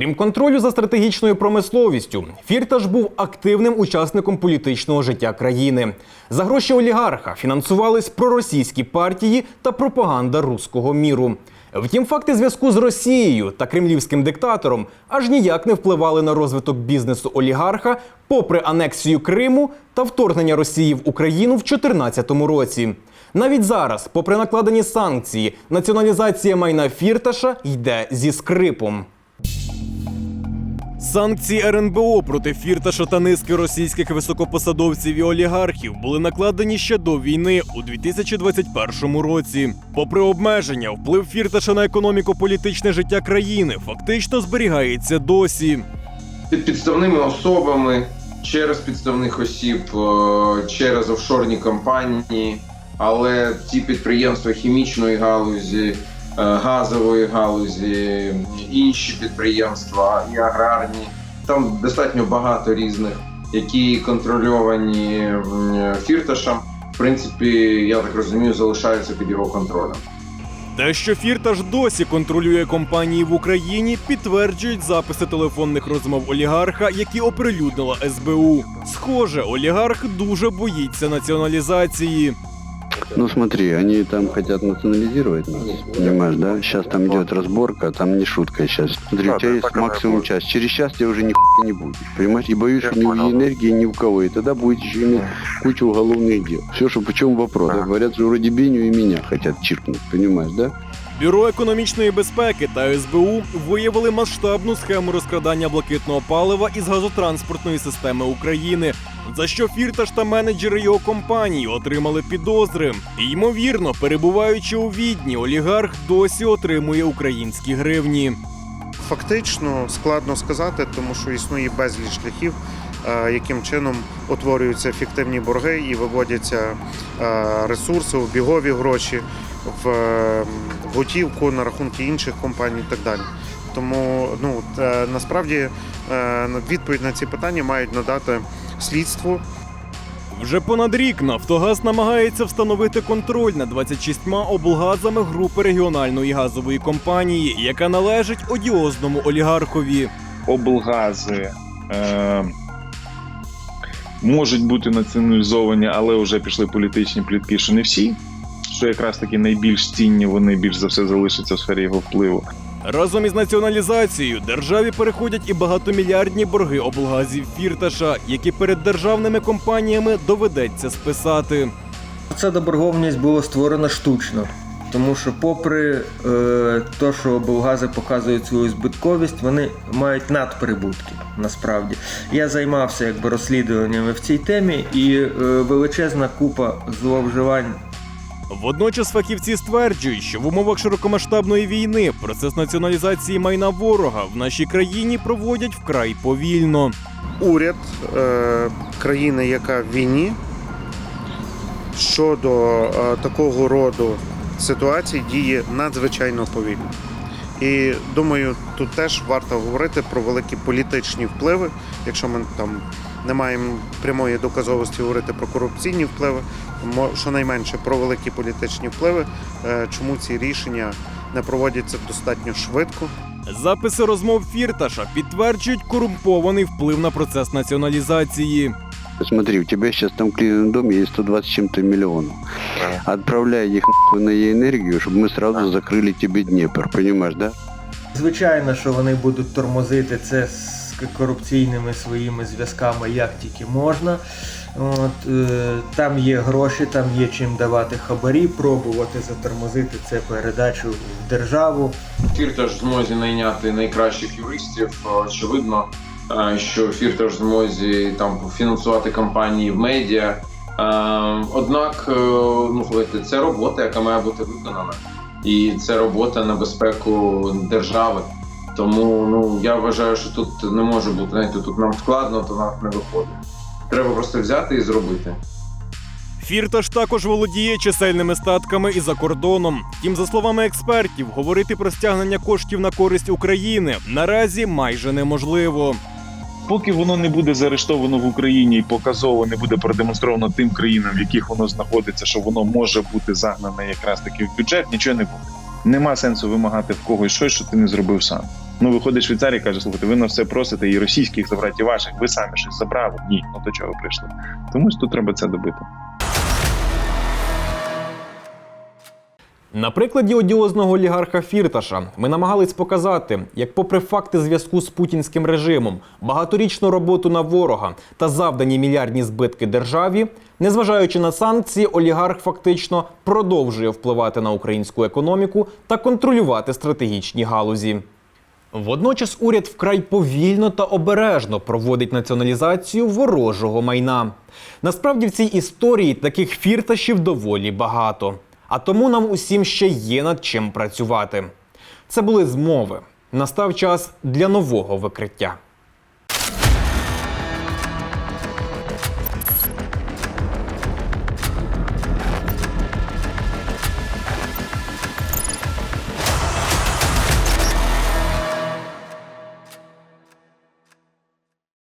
Крім контролю за стратегічною промисловістю, Фірташ був активним учасником політичного життя країни. За гроші олігарха фінансувались проросійські партії та пропаганда руського міру. Втім, факти зв'язку з Росією та кремлівським диктатором аж ніяк не впливали на розвиток бізнесу олігарха, попри анексію Криму та вторгнення Росії в Україну в 2014 році. Навіть зараз, попри накладені санкції, націоналізація майна Фірташа йде зі скрипом. Санкції РНБО проти Фірташа та низки російських високопосадовців і олігархів були накладені ще до війни у 2021 році. Попри обмеження, вплив Фірташа на економіко-політичне життя країни фактично зберігається досі. під підставними особами, через підставних осіб, е, через офшорні компанії, але ті підприємства хімічної галузі, газової галузі, інші підприємства і аграрні. Там достатньо багато різних, які контрольовані фірташем. В принципі, я так розумію, залишаються під його контролем. Те, що Фірташ досі контролює компанії в Україні, підтверджують записи телефонних розмов олігарха, які оприлюднила СБУ. Схоже, олігарх дуже боїться націоналізації. Ну смотри, они там хотят национализировать нас, понимаешь, да? Сейчас там идет разборка, там не шутка сейчас. Смотри, Да, у тебя да, есть максимум будет. час. Через час тебя уже ни хуя не будет, понимаешь? И боюсь, что ни понял. энергии ни у кого. И тогда будет еще иметь кучу уголовных дел. Все, что по чем вопрос. Говорят, что вроде Беню и меня хотят чиркнуть, понимаешь, да? Бюро економічної безпеки та СБУ виявили масштабну схему розкрадання блакитного палива із газотранспортної системи України, за що Фірташ та менеджери його компанії отримали підозри. І, ймовірно, перебуваючи у відні, олігарх досі отримує українські гривні. Фактично складно сказати, тому що існує безліч шляхів, е, яким чином утворюються фіктивні борги і виводяться е, ресурси, обігові гроші е, в готівку на рахунки інших компаній і так далі. Тому ну е, насправді е, відповідь на ці питання мають надати слідство Вже понад рік Нафтогаз намагається встановити контроль над 26 облгазами групи регіональної газової компанії, яка належить одіозному олігархові. облгази е, можуть бути націоналізовані, але вже пішли політичні плітки, що не всі. Що якраз таки найбільш цінні, вони більш за все залишаться в сфері його впливу. Разом із націоналізацією державі переходять і багатомільярдні борги облгазів Фірташа, які перед державними компаніями доведеться списати. Ця доборговність була створена штучно, тому що, попри е, те, що облгази показують свою збитковість, вони мають надприбутки. Насправді я займався якби розслідуваннями в цій темі, і е, величезна купа зловживань Водночас фахівці стверджують, що в умовах широкомасштабної війни процес націоналізації майна ворога в нашій країні проводять вкрай повільно. уряд е, країни, яка в війні, щодо е, такого роду ситуацій діє надзвичайно повільно. І думаю, тут теж варто говорити про великі політичні впливи, якщо ми там не маємо прямої доказовості говорити про корупційні впливи, мо- щонайменше про великі політичні впливи, е, чому ці рішення не проводяться достатньо швидко. Записи розмов Фірташа підтверджують корумпований вплив на процес націоналізації. Смотри, у тебя сейчас там в клиентном доме есть 120 с чем-то миллионов. Отправляй их нахуй на энергию, чтобы мы сразу закрыли тебе Днепр, понимаешь, да? Звичайно, що вони будуть тормозити це з корупційними своїми зв'язками як тільки можна. От, е, там є гроші, там є чим давати хабарі, пробувати затормозити це передачу в державу. Фірташ змозі найняти найкращих юристів. Очевидно, е, що Фірташ змозі там фінансувати кампанії в медіа. Е, Однак, е, ну слухайте, це робота, яка має бути виконана, і це робота на безпеку держави. Тому ну я вважаю, що тут не може бути. Знаєте, тут нам складно, то нам не виходить. Треба просто взяти і зробити. Фірташ також володіє чисельними статками і за кордоном. Втім, за словами експертів, говорити про стягнення коштів на користь України наразі майже неможливо. Поки воно не буде заарештовано в Україні і показово не буде продемонстровано тим країнам, в яких воно знаходиться, що воно може бути загнане якраз таки в бюджет, нічого не буде. Нема сенсу вимагати в когось щось, що ти не зробив сам. Ну, виходить Швейцарія каже, слухайте, ви на все просите і російських забрати, і ваших, ви самі щось забрали. Ні, ну до чого прийшли? Тому тут треба це добити. На прикладі одіозного олігарха Фірташа ми намагались показати, як, попри факти зв'язку з путінським режимом, багаторічну роботу на ворога та завдані мільярдні збитки державі, незважаючи на санкції, олігарх фактично продовжує впливати на українську економіку та контролювати стратегічні галузі. Водночас уряд вкрай повільно та обережно проводить націоналізацію ворожого майна. Насправді в цій історії таких фірташів доволі багато. А тому нам усім ще є над чим працювати. Це були змови. Настав час для нового викриття.